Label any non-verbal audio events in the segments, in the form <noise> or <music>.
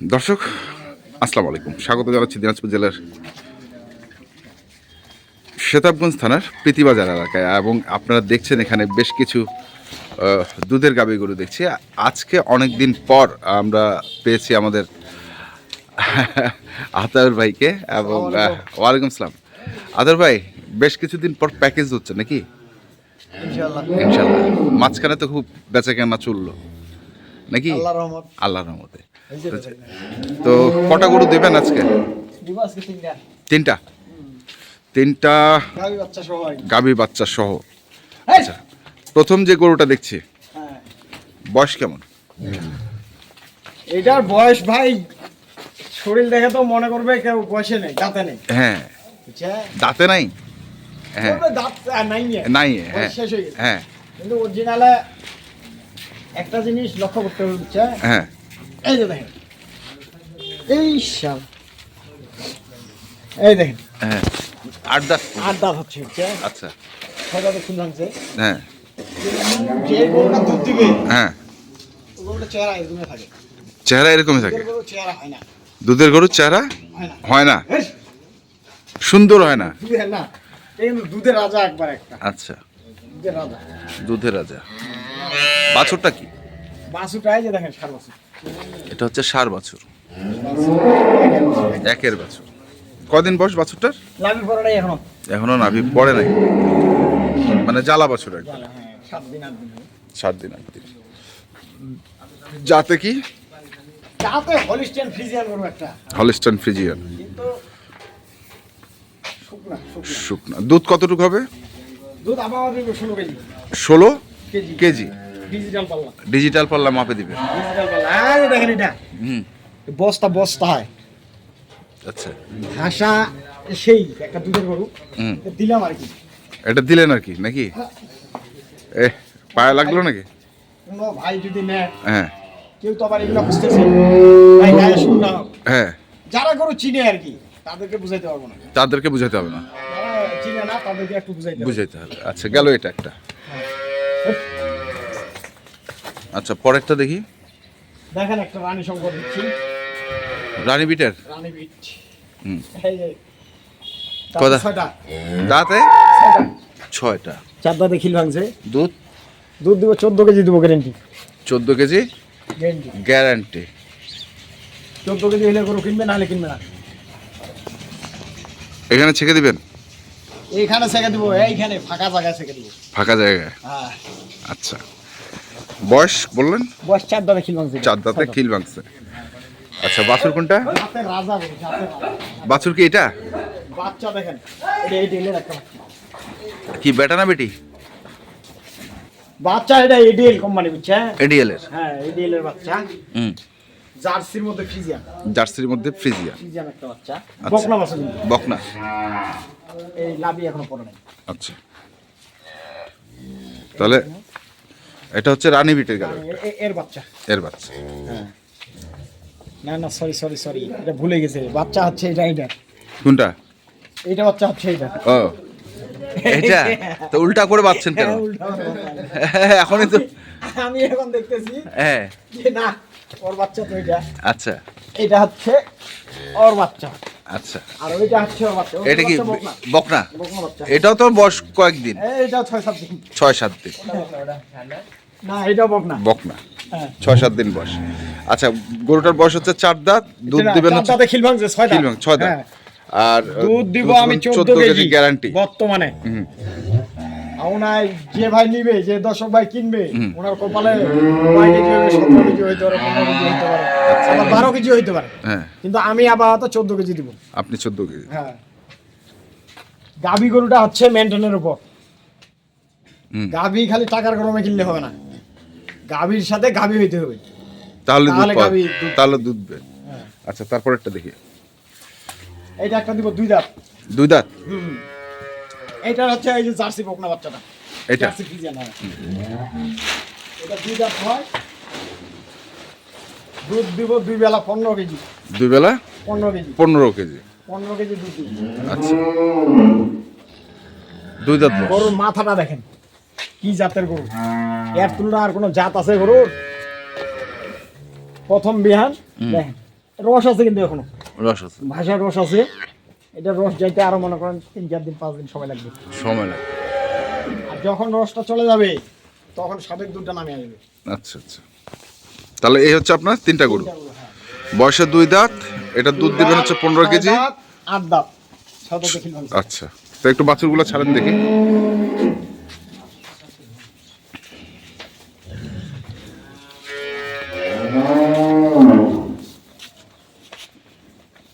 দর্শক আসসালামু আলাইকুম। স্বাগত জানাচ্ছি দিনাজপুর জেলার শেতাবগঞ্জ থানার প্রীতিবাজার এলাকায়। এবং আপনারা দেখছেন এখানে বেশ কিছু দুধের গাবি গরু দেখছি। আজকে অনেক দিন পর আমরা পেয়েছি আমাদের আতার ভাইকে এবং ওয়ালাইকুম। আসসালাম আদার ভাই বেশ কিছুদিন পর প্যাকেজ হচ্ছে নাকি? ইনশাআল্লাহ। ইনশাল্লাহ মাঝখানে তো খুব বেচা কেনা চলল। নাকি? আল্লাহর রহমত। তো কটা গরু দেবেন আজকে? তিনটা। তিনটা? গাভী বাচ্চা সহ! আচ্ছা প্রথম যে গরুটা দেখছি হ্যাঁ। বয়স কেমন? এটার বয়স ভাই শরীর দেখে তো মনে করবে কেউ বয়সে নেই দাঁতে নেই। হ্যাঁ। দাঁতে নাই? হ্যাঁ। দাঁত নাই নাই হ্যাঁ। হ্যাঁ কিন্তু অরিজিনালে একটা জিনিস লক্ষ্য করতে হবে হ্যাঁ। এই যে দেখেন। এই এই দেখেন। হ্যাঁ। আট দাঁত। আট দাঁত হচ্ছে আচ্ছা। ছয় দাঁতে খুন ভাঙছে। হ্যাঁ। যে গরুটা দুধ দিবে হ্যাঁ। গরুটা চেহারা এরকমই থাকে। চেহারা এরকমই থাকে। দুধের গরু চেহারা হয় না। দুধের গরুর চেহারা হয় না। সুন্দর হয় না। দুধের রাজা একবার একটা। আচ্ছা। দুধের রাজা। দুধের রাজা। বাছুরটা কি? বাসুটাই যে দেখেন সার বাসু এটা হচ্ছে সার বাছুর। একের বাছুর। কদিন বয়স বাছুরটার? লাভি পড়াটাই এখনও। এখনও নাভি পড়ে নাই? মানে জ্বালা বাছুর একদম হ্যাঁ সাত দিন আট দিন। যাতে কি? তাতে হলিস্টিয়ান ফ্রিজিয়ান গরু একটা। Holstein Friesian. শুকনা দুধ কতটুকু হবে? দুধ ষোলো কেজি। ষোলো কেজি। ডিজিটাল পাল্লা। ডিজিটাল পাল্লা মাপে দিবে। ডিজিটাল পাল্লা। যে দেখেন এটা। হুম। বস্তা বস্তা হয়। আচ্ছা। ভাষা সেই একটা দুধের গরু। হুম। দিলাম আর কি। এটা দিলেন আর কি নাকি? এ পায়ে লাগল নাকি? কোনো ভাই যদি নেয় হ্যাঁ। কেউ তো আবার এগুলো বুঝতেছে ভাই গায়ে শুন না। হ্যাঁ। যারা গরু চিনে আর কি তাদেরকে বুঝাইতে পারব না। তাদেরকে বুঝাতে হবে না। চিনে না তাদেরকে একটু বুঝাইতে বুঝাইতে হবে। আচ্ছা গেল এটা একটা। আচ্ছা পরেরটা দেখি। দেখেন একটা রানী শঙ্কর দিচ্ছি। রানী বিটের? রানী বিট। হুম। ছয়টা। দাঁতে? ছয়টা। ছয়টা। চার দাঁতে খিল ভাঙছে। দুধ? দুধ দিব চোদ্দ কেজি দিব গ্যারেন্টি চোদ্দ কেজি? গ্যারেন্টি চোদ্দ কেজি হলে গরু কিনবে না হলে কিনবে না। এখানে ছেঁকে দিবেন? এইখানে সেকে দিব এইখানে ফাঁকা জায়গায় সেকে দিব। ফাঁকা জায়গায়? হ্যাঁ। আচ্ছা। বয়স বললেন? বয়স চার দাঁতে খিল ভাঙছে। চার দাঁতে খিল ভাঙছে। আচ্ছা বাছুর কোনটা। বাছুর কি এটা? বাচ্চা দেখেন। কি বেটা না বেটি? বাচ্চা এটা এডিএল কোম্পানি বুঝছে এডিএল এর হ্যাঁ এডিএল এর বাচ্চা। হুম। জার্সির মধ্যে ফ্রিজিয়ান। জার্সির মধ্যে ফ্রিজিয়া ফ্রিজিয়ান একটা বাচ্চা। আচ্ছা। বকনা বাচ্চা কিন্তু বকনা। এই লাভি এখনও পড়ে নাই। আচ্ছা। তাহলে এটা হচ্ছে রানী বিটের গেল এ- এ- এর বাচ্চা। এর বাচ্চা। না না সরি সরি সরি এটা ভুলে গেছে। বাচ্চা হচ্ছে এটা এটা। কোনটা? এটা বাচ্চা হচ্ছে এটা। ও এটা? তো উল্টা করে বাচ্চেন কেন? হ্যাঁ, <laughs> এখনই তো আমি এখন দেখতেছি হ্যাঁ। না ওর বাচ্চা তো এটা। আচ্ছা। এটা হচ্ছে ওর বাচ্চা। আচ্ছা। আর ওইটা হচ্ছে বাচ্চা এটা কি বকনা। বকনা? বকনা বাচ্চা। এটাও তো বয়স কয়েকদিন। এইটা ছয় সাত দিন। ছয় সাত দিন। না এটা বকনা। বকনা। হ্যাঁ। ছয় সাত দিন বয়স। আচ্ছা গরুটার বয়স হচ্ছে চার দাঁত দুধ এটা দিবেন দাঁতে খিল ভাঙছে ছয় দাঁত। ছয় দাঁত। হ্যাঁ। আর দুধ দিব আমি চোদ্দ কেজি গ্যারান্টি। বর্তমানে। হুম। যে ভাই নিবে যে দর্শক ভাই কিনবে ওনার কপালে নয় কেজি হবে সতেরো কেজি হইতে পারে পনেরো কেজি হইতে পারে আবার বারো কেজি হইতে পারে। হ্যাঁ। কিন্তু আমি আপাতত চোদ্দ কেজি দিব। আপনি চোদ্দ কেজি। হ্যাঁ। গাভী গরুটা হচ্ছে মেনটেনের উপর। গাভী খালি টাকার গরমে কিনলে হবে না। গাভীর সাথে গাভী হইতে হবে। তাহলে দুধ তাহলে গাভী দুধ- তাহলে দুধ দেবে হ্যাঁ। আচ্ছা তারপরেরটা দেখি। এইটা একটা দিব দুই দাঁত। দুই দাঁত? হুম। এইটা হচ্ছে এই যে জার্সি বকনা বাচ্চাটা। এটা? জার্সি ফ্রিজিয়ান হ্যাঁ। এটা দুই দাঁত হয়। দুধ দিব দুই বেলা পনেরো কেজি। দুই বেলা? পনেরো কেজি। পনেরো কেজি। পনেরো কেজি দুধ আচ্ছা। দুই দাঁত বয়স। গরুর মাথাটা দেখেন কি জাতের গরু? এর তুলনা আর কোনো জাত আছে গরুর? প্রথম বিহান দেখেন। রস আছে কিন্তু এখনও। রস আছে। ভাষার রস আছে। এটা রস যাইতে আরও মনে করেন তিন চার দিন পাঁচ দিন সময় লাগবে। সময় লাগে আর যখন রসটা চলে যাবে তখন সাবেক দুধটা নামে আসবে আচ্ছা আচ্ছা। তাহলে এই হচ্ছে আপনার তিনটা গরু? বয়সে দুই দাঁত এটা দুধ দিবেন হচ্ছে পনেরো কেজি? আট দাঁত আচ্ছা। তো একটু বাছুরগুলো ছাড়েন দেখি।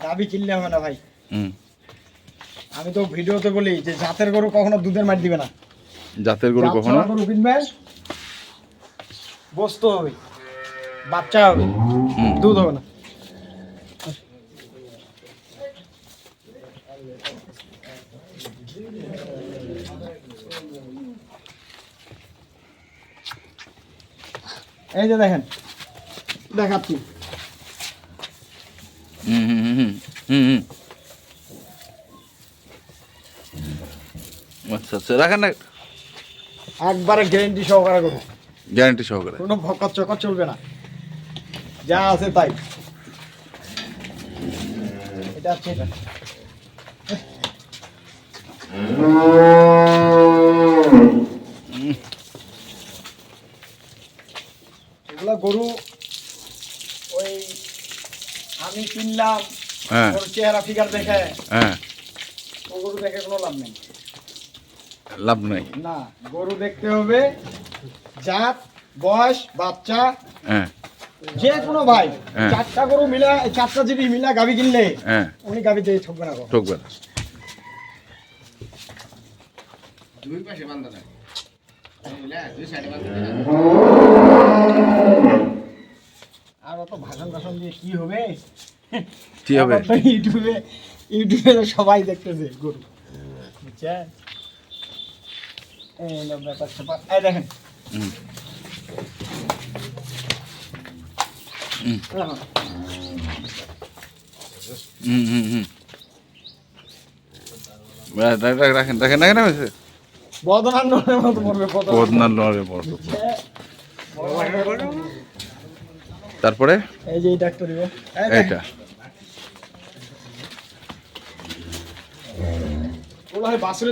দাবি কিনলে হবে না ভাই। আমি তো ভিডিওতে বলি যে জাতের গরু কখনো দুধের মার দিবে না। জাতের গরু কখনো? গরু কিনবে বস্তু হবে বাচ্চা হবে দুধ হবে না। এই যে দেখেন দেখাচ্ছি। হুম হুম হুম হুম হুম। আচ্ছা আচ্ছা রাখেন না। একবারে গ্যারেন্টি সহকারে করব গ্যারান্টি সহকারে। কোনো ভকত চকত চলবে না। যা আছে তাই। এটা হচ্ছে এটা। এগুলা গরু ওই আমি কিনলাম হ্যাঁ। চেহারা ফিগার দেখে। হ্যাঁ। ও গরু দেখে কোনো লাভ নেই। লাভ নাই। না গরু দেখতে হবে জাত বয়স বাচ্চা হ্যাঁ। যে কোনো ভাই হ্যাঁ। চারটা গরু মিলা চারটা যদি মিলা গাবি কিনলে হ্যাঁ। উনি গাবি দিয়ে ঠকবে না ঠকবে না। আর অত ভাষণ ভাষণ দিয়ে কি হবে? কি হবে? ইউটিউবে ইউটিউবে সবাই দেখতেছে গরু। বুঝছেন? এই ব্যাপার স্যাপার এই দেখেন। রাখেন বদনার মতো বদনার। লড়ে তারপরে? এই যে দিবে এইটা।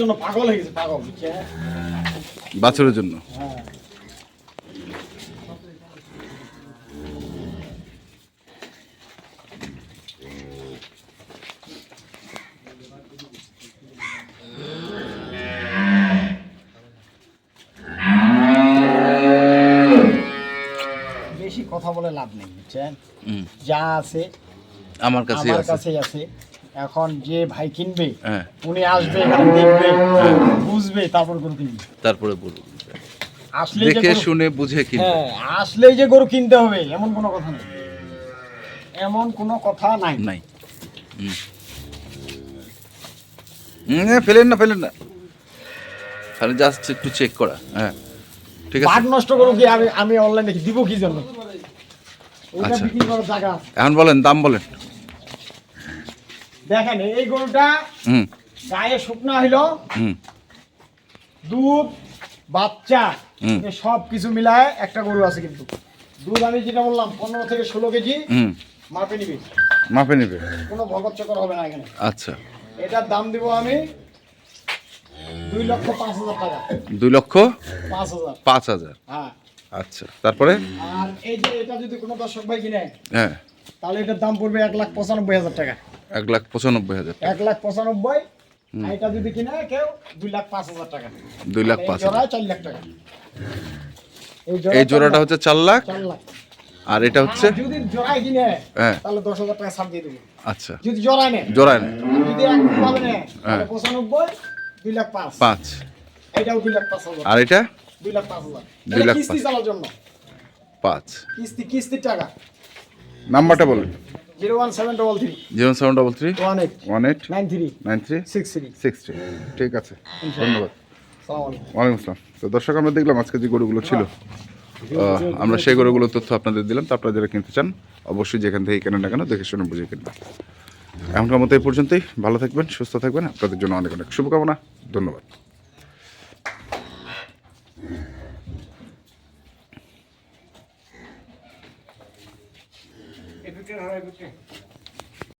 জন্য পাগল হয়ে গেছে পাগল। বাছুরের জন্য। বেশি কথা বলে লাভ নেই বুঝছেন? যা আছে আমার কাছে আমার কাছেই আছে। এখন যে ভাই কিনবে হ্যাঁ। উনি আসবে দেখবে বুঝবে তারপর গরু কিনবে। তারপরে বলুন আসলেই যে দেখে শুনে বুঝে কিনবে। হ্যাঁ আসলেই যে গরু কিনতে হবে এমন কোনো কথা নেই। এমন কোনো কথা নাই। নাই। ফেলেন না ফেলেন না। খালি জাস্ট একটু চেক করা হ্যাঁ। ঠিক আছে? বাঘ নষ্ট করো কি? আমি আমি অনলাইনে দিব কি জন্য? আচ্ছা। এখন বলেন দাম বলেন। দেখেন এই গরুটা গায়ে শুকনা হইল। হুম। দুধ বাচ্চা। সব কিছু মিলায় একটা গরু আছে কিন্তু। দুধ আমি যেটা বললাম পনেরো থেকে ষোলো কেজি হুম। মাপে নিবি। মাপে নিবে। কোনো ভগত চকর হবে না এখানে। আচ্ছা। এটার দাম দিব আমি দুই লক্ষ পাঁচ হাজার টাকা। দুই লক্ষ পাঁচ হাজার। পাঁচ হাজার। হ্যাঁ। আচ্ছা তারপরে? আর এই যে এটা যদি কোনো দর্শক ভাই কিনে হ্যাঁ। তাহলে এটার দাম পড়বে এক লাখ পঁচানব্বই হাজার টাকা। এক লাখ পঁচানব্বই হাজার এক লাখ পঁচানব্বই এটা যদি কিনে কেউ দুই লাখ পাঁচ হাজার টাকা দুই লাখ পাঁচ হাজার। চার লাখ টাকা। এই জোড়াটা হচ্ছে চার লাখ? আর এটা হচ্ছে? যদি জোড়ায় কিনে হ্যাঁ। তাহলে দশ হাজার টাকা ছাড় দিয়ে দেবো। আচ্ছা। যদি জোড়ায় নেয়। জোড়ায় না আর যদি এক ভাবে নেয় তাহলে হ্যাঁ। পঁচানব্বই দুই লাখ পাঁচ। পাঁচ। এটাও দুই লাখ পাঁচ হাজার। আর এটা? দুই লাখ পাঁচ হাজার। দুই লাখ কিস্তি। চালার জন্য। পাঁচ। কিস্তি কিস্তির টাকা। নাম্বারটা বলুন। Zero one seven double three. Zero seven double three. One eight. One eight. Nine three. Nine three. Six three. Six three. ঠিক আছে। ধন্যবাদ। ওয়ালাইকুম আসসালাম। তো দর্শক আমরা দেখলাম আজকে যে গরুগুলো ছিল। আমরা সেই গরুগুলোর তথ্য আপনাদের দিলাম। তো আপনারা যারা কিনতে চান অবশ্যই যেখান থেকে কেনেন না কেন দেখে শুনে বুঝে কিনবেন। এখনকার মতো এই পর্যন্তই। ভালো থাকবেন সুস্থ থাকবেন। আপনাদের জন্য অনেক অনেক শুভকামনা। ধন্যবাদ। görebilecek.